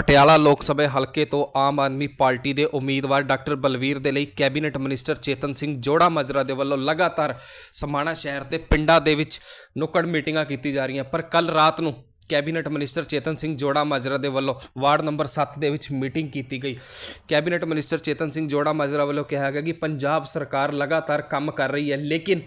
ਪਟਿਆਲਾ ਲੋਕ ਸਭਾ ਹਲਕੇ ਤੋਂ ਆਮ ਆਦਮੀ ਪਾਰਟੀ ਦੇ ਉਮੀਦਵਾਰ ਡਾਕਟਰ ਬਲਵੀਰ ਦੇ ਲਈ ਕੈਬਨਿਟ ਮਿਨਿਸਟਰ ਚੇਤਨ ਸਿੰਘ ਜੋੜਾ ਮਜਰਾ ਦੇ ਵੱਲੋਂ ਲਗਾਤਾਰ ਸਮਾਣਾ ਸ਼ਹਿਰ ਦੇ ਪਿੰਡਾਂ ਦੇ ਵਿੱਚ ਨੁੱਕੜ ਮੀਟਿੰਗਾਂ ਕੀਤੀ ਜਾ ਰਹੀਆਂ। ਪਰ ਕੱਲ ਰਾਤ ਨੂੰ ਕੈਬਨਿਟ ਮਿਨਿਸਟਰ ਚੇਤਨ ਸਿੰਘ ਜੋੜਾ ਮਾਜਰਾ ਦੇ ਵੱਲੋਂ ਵਾਰਡ ਨੰਬਰ 7 ਦੇ ਵਿੱਚ ਮੀਟਿੰਗ ਕੀਤੀ ਗਈ। ਕੈਬਨਿਟ ਮਿਨਿਸਟਰ ਚੇਤਨ ਸਿੰਘ ਜੋੜਾ ਮਾਜਰਾ ਵੱਲੋਂ ਕਿਹਾ ਗਿਆ ਕਿ ਪੰਜਾਬ ਸਰਕਾਰ ਲਗਾਤਾਰ ਕੰਮ ਕਰ ਰਹੀ ਹੈ, ਲੇਕਿਨ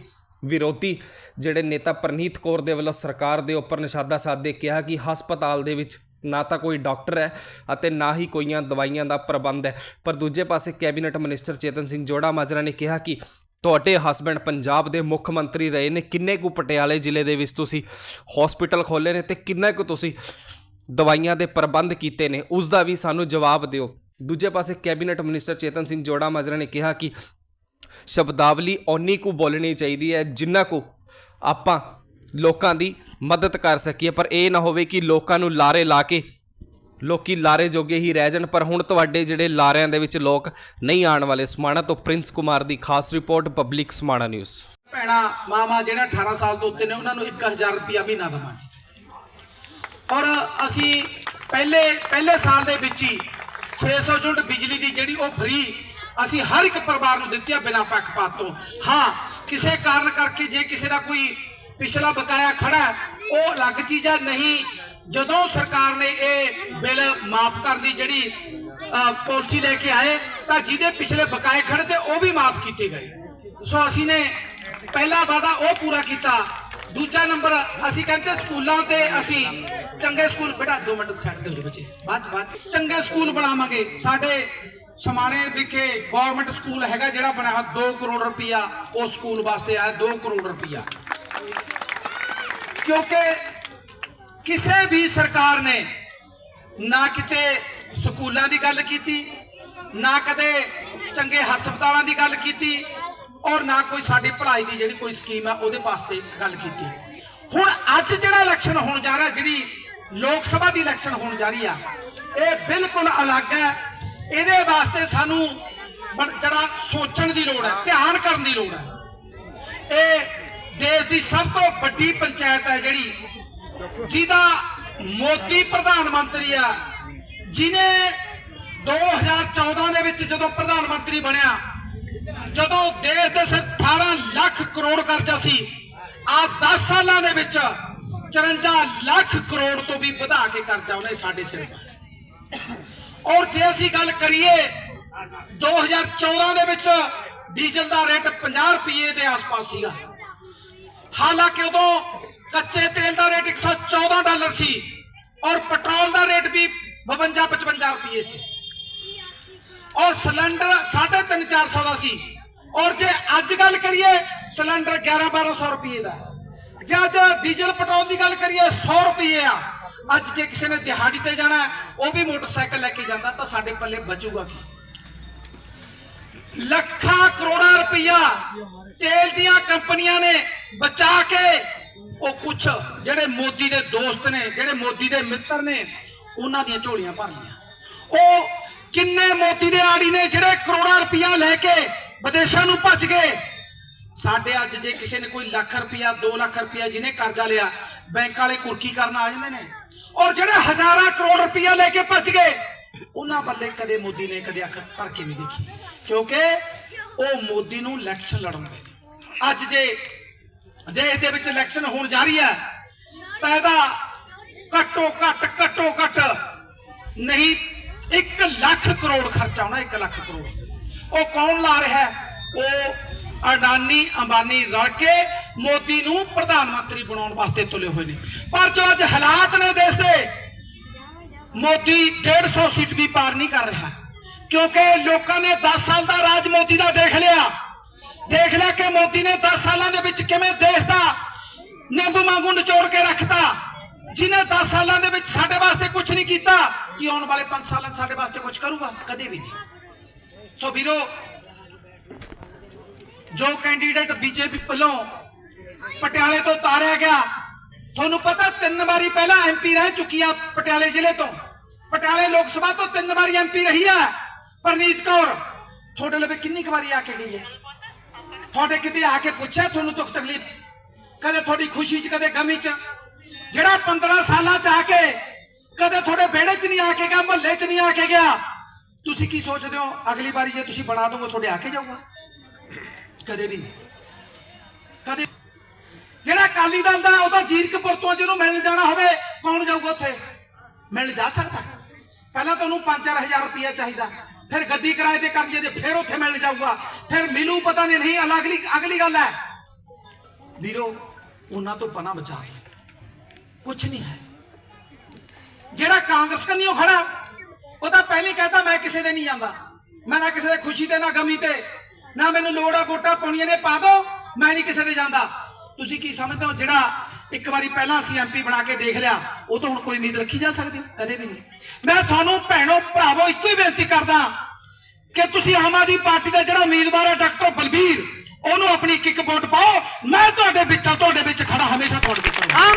ਵਿਰੋਧੀ ਜਿਹੜੇ ਨੇਤਾ ਪ੍ਰਨੀਤ ਕੌਰ ਦੇ ਵੱਲੋਂ ਸਰਕਾਰ ਦੇ ਉੱਪਰ ਨਿਸ਼ਾਦਾ ਸਾਧਦੇ ਕਿਹਾ ਕਿ ਹਸਪਤਾਲ ਦੇ ਵਿੱਚ ਨਾ ਤਾਂ ਕੋਈ ਡਾਕਟਰ ਹੈ ਅਤੇ ਨਾ ਹੀ ਕੋਈਆਂ ਦਵਾਈਆਂ ਦਾ ਪ੍ਰਬੰਧ ਹੈ। ਪਰ ਦੂਜੇ ਪਾਸੇ ਕੈਬਨਿਟ ਮਿਨਿਸਟਰ ਚੇਤਨ ਸਿੰਘ ਜੋੜਾ ਮਾਜਰਾ ਨੇ ਕਿਹਾ ਕਿ ਤੁਹਾਡੇ ਹਸਬੰਡ ਪੰਜਾਬ ਦੇ ਮੁੱਖ ਮੰਤਰੀ ਰਹੇ ਨੇ। ਕਿੰਨੇ ਕੁ ਪਟਿਆਲੇ ਜ਼ਿਲ੍ਹੇ ਦੇ ਵਿੱਚ ਤੁਸੀਂ ਹਸਪੀਟਲ ਖੋਲ੍ਹੇ ਨੇ ਤੇ ਕਿੰਨਾ ਕੁ ਤੁਸੀਂ ਦਵਾਈਆਂ ਦੇ ਪ੍ਰਬੰਧ ਕੀਤੇ ਨੇ? ਉਸ ਦਾ ਵੀ ਸਾਨੂੰ ਜਵਾਬ ਦਿਓ। ਦੂਜੇ ਪਾਸੇ ਕੈਬਨਿਟ ਮਿਨਿਸਟਰ ਚੇਤਨ ਸਿੰਘ ਜੋੜਾ ਮਾਜਰਾ ਨੇ ਕਿਹਾ ਕਿ ਸ਼ਬਦਾਵਲੀ ਓਨੀ ਕੁ ਬੋਲਣੀ ਚਾਹੀਦੀ ਹੈ ਜਿੰਨਾ ਕੁ ਆਪਾਂ ਲੋਕਾਂ ਦੀ ਮਦਦ ਕਰ ਸਕੀਏ, ਪਰ ਇਹ ਨਾ ਹੋਵੇ ਕਿ ਲੋਕਾਂ ਨੂੰ ਲਾਰੇ ਲਾ ਕੇ ਲੋਕੀ ਲਾਰੇ ਜੋਗੇ ਹੀ ਰਹਿ ਜਾਣ। ਪਰ ਹੁਣ ਤੁਹਾਡੇ ਜਿਹੜੇ ਲਾਰਿਆਂ ਦੇ ਵਿੱਚ ਲੋਕ ਨਹੀਂ ਆਉਣ ਵਾਲੇ, ਸਮਾਣਾ ਤੋਂ ਪ੍ਰਿੰਸ ਕੁਮਾਰ ਦੀ ਖਾਸ ਰਿਪੋਰਟ, ਪਬਲਿਕ ਸਮਾਣਾ ਨਿਊਜ਼। ਭੈਣਾ ਮਾਮਾ ਜਿਹੜਾ 18 ਸਾਲ ਤੋਂ ਉੱਤੇ ਨੇ, ਉਹਨਾਂ ਨੂੰ 1000 ਰੁਪਿਆ ਮਹੀਨਾ ਦੇਵਾਂਗੇ। ਔਰ ਅਸੀਂ ਪਹਿਲੇ ਪਹਿਲੇ ਸਾਲ ਦੇ ਵਿੱਚ ਹੀ 600 ਯੂਨਿਟ ਬਿਜਲੀ ਦੀ ਜਿਹੜੀ ਉਹ ਫ੍ਰੀ ਅਸੀਂ ਹਰ ਇੱਕ ਪਰਿਵਾਰ ਨੂੰ ਦਿੱਤੀ ਆ ਬਿਨਾਂ ਪੱਖਪਾਤ ਤੋਂ। ਹਾਂ, ਕਿਸੇ ਕਾਰਨ ਕਰਕੇ ਜੇ ਕਿਸੇ ਦਾ ਕੋਈ ਪਿਛਲਾ ਬਕਾਇਆ ਖੜਾ ਉਹ ਅਲੱਗ ਚੀਜ਼ ਹੈ ਨਹੀਂ ਜਦੋਂ ਸਰਕਾਰ ਨੇ ਇਹ ਬਿੱਲ ਮਾਫ ਕਰਨ ਦੀ ਜਿਹੜੀ ਅ, ਪਾਲਿਸੀ ਲੈ ਕੇ ਆਏ ਤਾਂ ਜਿਹਦੇ ਪਿਛਲੇ ਬਕਾਏ ਖੜੇ ਤੇ ਉਹ ਵੀ ਮਾਫ ਕੀਤੇ ਗਏ। ਸੋ ਅਸੀਂ ਨੇ ਪਹਿਲਾ ਵਾਅਦਾ ਉਹ ਪੂਰਾ ਕੀਤਾ। ਦੂਜਾ ਨੰਬਰ ਅਸੀਂ ਕਹਿੰਦੇ ਸਕੂਲਾਂ ਤੇ ਅਸੀਂ ਚੰਗੇ ਸਕੂਲ ਬੇਟਾ 2 ਮਿੰਟ ਸੈੱਟ ਦੇ ਹੋ ਜਾਓ ਬੱਚੇ। ਬਾਅਦ ਬਾਅਦ ਚੰਗੇ ਸਕੂਲ ਬਣਾਵਾਂਗੇ। ਸਾਡੇ ਸਮਾਣੇ ਵਿਖੇ ਗਵਰਨਮੈਂਟ ਸਕੂਲ ਹੈਗਾ ਜਿਹੜਾ ਬਣਿਆ ਹੋਇਆ 2 ਕਰੋੜ ਰੁਪਇਆ ਉਹ ਸਕੂਲ ਵਾਸਤੇ ਆਇਆ 2 ਕਰੋੜ ਰੁਪਇਆ ਕਿਉਂਕਿ ਕਿਸੇ ਵੀ ਸਰਕਾਰ ਨੇ ਨਾ ਕਿਤੇ ਸਕੂਲਾਂ ਦੀ ਗੱਲ ਕੀਤੀ ਨਾ ਕਦੇ ਚੰਗੇ ਹਸਪਤਾਲਾਂ ਦੀ ਗੱਲ ਕੀਤੀ ਔਰ ਨਾ ਕੋਈ ਸਾਡੀ ਭਲਾਈ ਦੀ ਜਿਹੜੀ ਕੋਈ ਸਕੀਮ ਆ ਉਹਦੇ ਵਾਸਤੇ ਗੱਲ ਕੀਤੀ ਹੁਣ ਅੱਜ ਜਿਹੜਾ ਇਲੈਕਸ਼ਨ ਹੋਣ ਜਾ ਰਿਹਾ ਜਿਹੜੀ ਲੋਕ ਸਭਾ ਦੀ ਇਲੈਕਸ਼ਨ ਹੋਣ ਜਾ ਰਹੀ ਆ ਇਹ ਬਿਲਕੁਲ ਅਲੱਗ ਹੈ ਇਹਦੇ ਵਾਸਤੇ ਸਾਨੂੰ ਬੜ- ਜਿਹੜਾ ਸੋਚਣ ਦੀ ਲੋੜ ਹੈ ਧਿਆਨ ਕਰਨ ਦੀ ਲੋੜ ਹੈ ਇਹ ਦੇਸ਼ ਦੀ ਸਭ ਤੋਂ ਵੱਡੀ ਪੰਚਾਇਤ ਹੈ ਜਿਹੜੀ, ਜਿਹਦਾ ਮੋਦੀ ਪ੍ਰਧਾਨ ਮੰਤਰੀ ਆ ਜਿਨੇ 2014 ਦੇ ਵਿੱਚ ਜਦੋਂ ਪ੍ਰਧਾਨ ਮੰਤਰੀ ਬਣਿਆ, ਜਦੋਂ ਦੇਸ਼ ਦੇ ਸਿਰ 18 ਲੱਖ ਕਰੋੜ ਕਰਜ਼ਾ ਸੀ, ਆ 10 ਸਾਲਾਂ ਦੇ ਵਿੱਚ 54 ਲੱਖ ਕਰੋੜ ਤੋਂ ਵੀ ਵਧਾ ਕੇ ਕਰਜ਼ਾ ਉਹਨੇ ਸਾਡੇ ਸਿਰ ਔਰ ਜੇ ਅਸੀਂ ਗੱਲ ਕਰੀਏ 2014 ਦੇ ਵਿੱਚ ਡੀਜ਼ਲ ਦਾ ਰੇਟ 50 ਰੁਪਏ ਦੇ ਆਸ-ਪਾਸ ਸੀਗਾ। ਹਾਲਾਂਕਿ ਉਦੋਂ ਕੱਚੇ ਤੇਲ ਦਾ ਰੇਟ 114 ਡਾਲਰ ਸੀ ਔਰ ਪੈਟਰੋਲ ਦਾ ਰੇਟ ਵੀ 52 55 ਰੁਪਏ ਸੀ। ਔਰ ਸਿਲੰਡਰ 3.5 400 ਦਾ ਸੀ। ਔਰ ਜੇ ਅੱਜ ਗੱਲ ਕਰੀਏ, ਸਿਲੰਡਰ 11 1200 ਰੁਪਏ ਦਾ। ਜੇ ਅੱਜ ਡੀਜ਼ਲ, ਪੈਟਰੋਲ ਦੀ ਗੱਲ ਕਰੀਏ 100 ਰੁਪਏ ਆ। ਅੱਜ ਜੇ ਕਿਸੇ ਨੇ ਦਿਹਾੜੀ ਤੇ ਜਾਣਾ, ਉਹ ਵੀ ਮੋਟਰਸਾਈਕਲ ਲੈ ਕੇ ਜਾਂਦਾ ਤਾਂ ਸਾਡੇ ਪੱਲੇ ਬਚੂਗਾ ਕੀ? ਲੱਖਾਂ ਕਰੋੜਾਂ ਰੁਪਈਆ ਤੇਲ ਦੀਆਂ ਕੰਪਨੀਆਂ ਨੇ ਬਚਾ ਕੇ ਉਹ ਕੁਛ ਜਿਹੜੇ ਮੋਦੀ ਦੇ ਦੋਸਤ ਨੇ, ਜਿਹੜੇ ਮੋਦੀ ਦੇ ਮਿੱਤਰ ਨੇ, ਉਹਨਾਂ ਦੀਆਂ ਝੋਲੀਆਂ ਭਰ ਲੀਆਂ ਉਹ ਕਿੰਨੇ ਮੋਦੀ ਦੇ ਆੜੀ ਨੇ ਜਿਹੜੇ ਕਰੋੜਾਂ ਰੁਪਈਆ ਲੈ ਕੇ ਵਿਦੇਸ਼ਾਂ ਨੂੰ ਭੱਜ ਗਏ। ਸਾਡੇ ਅੱਜ ਜੇ ਕਿਸੇ ਨੇ ਕੋਈ ਲੱਖ ਰੁਪਇਆ 2 ਲੱਖ ਰੁਪਇਆ ਜਿਹਨੇ ਕਰਜ਼ਾ ਲਿਆ, ਬੈਂਕ ਵਾਲੇ ਕੁਰਕੀ ਕਰਨ ਆ ਜਾਂਦੇ ਨੇ। ਔਰ ਜਿਹੜੇ ਹਜ਼ਾਰਾਂ ਕਰੋੜ ਰੁਪਈਆ ਲੈ ਕੇ ਭੱਜ ਗਏ, ਉਹਨਾਂ ਬੱਲੇ ਕਦੇ ਮੋਦੀ ਨੇ ਕਦੇ ਅੱਖ ਭਰ ਕੇ ਨਹੀਂ ਦੇਖੀ। ਕਿਉਂਕਿ ਉਹ ਮੋਦੀ ਨੂੰ ਇਲੈਕਸ਼ਨ ਲੜਾਉਂਦੇ ਨੇ ਅੱਜ ਜੇ ਜੇ ਇਹਦੇ ਵਿੱਚ ਇਲੈਕਸ਼ਨ ਹੋਣ ਜਾ ਰਹੀ ਹੈ, ਤਾਂ ਇਹਦਾ ਘੱਟੋ ਘੱਟ ਘੱਟੋ ਘੱਟ ਨਹੀਂ 1 ਲੱਖ ਕਰੋੜ ਖਰਚਾ ਹੋਣਾ 1 ਲੱਖ ਕਰੋੜ। ਉਹ ਕੌਣ ਲਾ ਰਿਹਾ ਉਹ ਅਡਾਨੀ ਅੰਬਾਨੀ ਰਲ ਕੇ ਮੋਦੀ ਨੂੰ ਪ੍ਰਧਾਨ ਮੰਤਰੀ ਬਣਾਉਣ ਵਾਸਤੇ ਤੁਲੇ ਹੋਏ ਨੇ। ਪਰ ਜੋ ਅੱਜ ਹਾਲਾਤ ਨੇ ਦੇਸ਼ ਦੇ, ਮੋਦੀ 150 ਸੀਟ ਵੀ ਪਾਰ ਨਹੀਂ ਕਰ ਰਿਹਾ। ਕਿਉਂਕਿ ਲੋਕਾਂ ਨੇ 10 ਸਾਲ ਦਾ ਰਾਜ ਮੋਦੀ ਦਾ ਦੇਖ ਲਿਆ। ਦੇਖ ਲਿਆ ਕਿ ਮੋਦੀ ਨੇ 10 ਸਾਲਾਂ ਦੇ ਵਿੱਚ ਕਿਵੇਂ ਦੇਸ਼ ਦਾ ਨਿੰਬ ਵਾਂਗੂ ਨਿਚੋੜ ਕੇ ਰੱਖਤਾ। ਜਿਨੇ 10 ਸਾਲਾਂ ਦੇ ਵਿੱਚ ਸਾਡੇ ਵਾਸਤੇ ਕੁਝ ਨਹੀਂ ਕੀਤਾ, ਕਿ ਆਉਣ ਵਾਲੇ 5 ਸਾਲਾਂ ਸਾਡੇ ਵਾਸਤੇ ਕੁਝ ਕਰੂਗਾ? ਕਦੇ ਵੀ ਨਹੀਂ। ਸੋ ਵੀਰੋ, ਜੋ ਕੈਂਡੀਡੇਟ ਬੀਜੇਪੀ ਵੱਲੋਂ ਪਟਿਆਲੇ ਤੋਂ ਤਾਰਿਆ ਗਿਆ, ਤੁਹਾਨੂੰ ਪਤਾ ਤਿੰਨ ਵਾਰੀ ਪਹਿਲਾਂ ਐਮਪੀ ਰਹਿ ਚੁੱਕੀ ਆ ਪਟਿਆਲੇ ਜ਼ਿਲ੍ਹੇ ਤੋਂ। ਪਟਿਆਲੇ ਲੋਕ ਸਭਾ ਤੋਂ ਤਿੰਨ ਵਾਰੀ ਐਮਪੀ ਰਹੀ ਆ। ਪਰਨੀਤ ਕੌਰ, ਤੁਹਾਡੇ ਲਵੇ ਕਿੰਨੀ ਕੁ ਵਾਰੀ ਆ ਕੇ ਗਈ ਹੈ? ਤੁਹਾਡੇ ਕਿਤੇ ਆ ਕੇ ਪੁੱਛਿਆ ਤੁਹਾਨੂੰ ਦੁੱਖ ਤਕਲੀਫ? ਕਦੇ ਤੁਹਾਡੀ ਖੁਸ਼ੀ 'ਚ, ਕਦੇ ਗਮੀ 'ਚ? ਜਿਹੜਾ 15 ਸਾਲਾਂ 'ਚ ਆ ਕੇ, ਕਦੇ ਤੁਹਾਡੇ ਵਿਹੜੇ 'ਚ ਨਹੀਂ ਆ ਕੇ ਗਿਆ, ਮਹੱਲੇ 'ਚ ਨਹੀਂ ਆ ਕੇ ਗਿਆ? ਤੁਸੀਂ ਕੀ ਸੋਚਦੇ ਹੋ? ਅਗਲੀ ਵਾਰੀ ਜੇ ਤੁਸੀਂ ਬਣਾ ਦੋਗੇ, ਤੁਹਾਡੇ ਆ ਕੇ ਜਾਊਗਾ। ਕਦੇ ਵੀ ਨਹੀਂ। ਕਦੇ ਜਿਹੜਾ ਅਕਾਲੀ ਦਲ ਦਾ ਉਹਦਾ ਜੀਰਕਪੁਰ ਤੋਂ ਜਿਹਨੂੰ ਮਿਲਣ ਜਾਣਾ ਹੋਵੇ, ਕੌਣ ਜਾਊਗਾ ਉੱਥੇ? ਮਿਲਣ ਜਾ ਸਕਦਾ। ਪਹਿਲਾਂ ਤੁਹਾਨੂੰ 5-4000 ਰੁਪਇਆ ਚਾਹੀਦਾ। ਫਿਰ ਗੱਡੀ ਕਿਰਾਏ ਤੇ ਕਰਨੀ ਜੇ ਫਿਰ ਉੱਥੇ ਮਿਲਣ ਜਾਊਗਾ। ਫਿਰ ਮਿਲੂ ਪਤਾ ਨਹੀਂ ਨਹੀਂ ਅਗਲੀ ਅਗਲੀ ਗੱਲ ਹੈ। ਵੀਰੋ, ਉਹਨਾਂ ਤੋਂ ਬਣਾ ਬਚਾ ਕੁਝ ਨਹੀਂ ਹੈ। ਜਿਹੜਾ ਕਾਂਗਰਸ ਕੰਨਿਓ ਖੜਾ, ਉਹ ਤਾਂ ਪਹਿਲੇ ਹੀ ਕਹਿੰਦਾ ਮੈਂ ਕਿਸੇ ਦੇ ਨਹੀਂ ਜਾਂਦਾ। ਮੈਂ ਨਾ ਕਿਸੇ ਦੇ ਖੁਸ਼ੀ ਤੇ, ਨਾ ਗਮੀ ਤੇ। ਨਾ ਮੈਨੂੰ ਲੋੜ ਆ ਵੋਟਾਂ ਪਾਉਣੀਆਂ ਨੇ, ਪਾ ਦੋ। ਮੈਂ ਨਹੀਂ ਕਿਸੇ ਦੇ ਜਾਂਦਾ। ਤੁਸੀਂ ਕੀ ਸਮਝਦੇ ਹੋ? ਜਿਹੜਾ ਇੱਕ ਵਾਰੀ ਪਹਿਲਾਂ ਅਸੀਂ ਐਮਪੀ ਬਣਾ ਕੇ ਦੇਖ ਲਿਆ, ਉਹ ਤੋਂ ਹੁਣ ਕੋਈ ਉਮੀਦ ਰੱਖੀ ਜਾ ਸਕਦੀ, ਕਦੇ ਵੀ ਨਹੀਂ ਮੈਂ ਤੁਹਾਨੂੰ ਭੈਣੋ, ਭਰਾਵੋ, ਇੱਕੋ ਹੀ ਬੇਨਤੀ ਕਰਦਾ ਕਿ ਤੁਸੀਂ ਆਮ ਆਦਮੀ ਪਾਰਟੀ ਦਾ ਜਿਹੜਾ ਉਮੀਦਵਾਰ ਹੈ, ਡਾਕਟਰ ਬਲਬੀਰ, ਉਹਨੂੰ ਆਪਣੀ ਇੱਕ ਇੱਕ ਵੋਟ ਪਾਓ ਮੈਂ ਤੁਹਾਡੇ ਵਿੱਚ ਤੁਹਾਡੇ ਵਿੱਚ ਖੜਾ ਹਮੇਸ਼ਾ ਤੁਹਾਡੇ ਵਿੱਚ ਰਹਾਂਗਾ।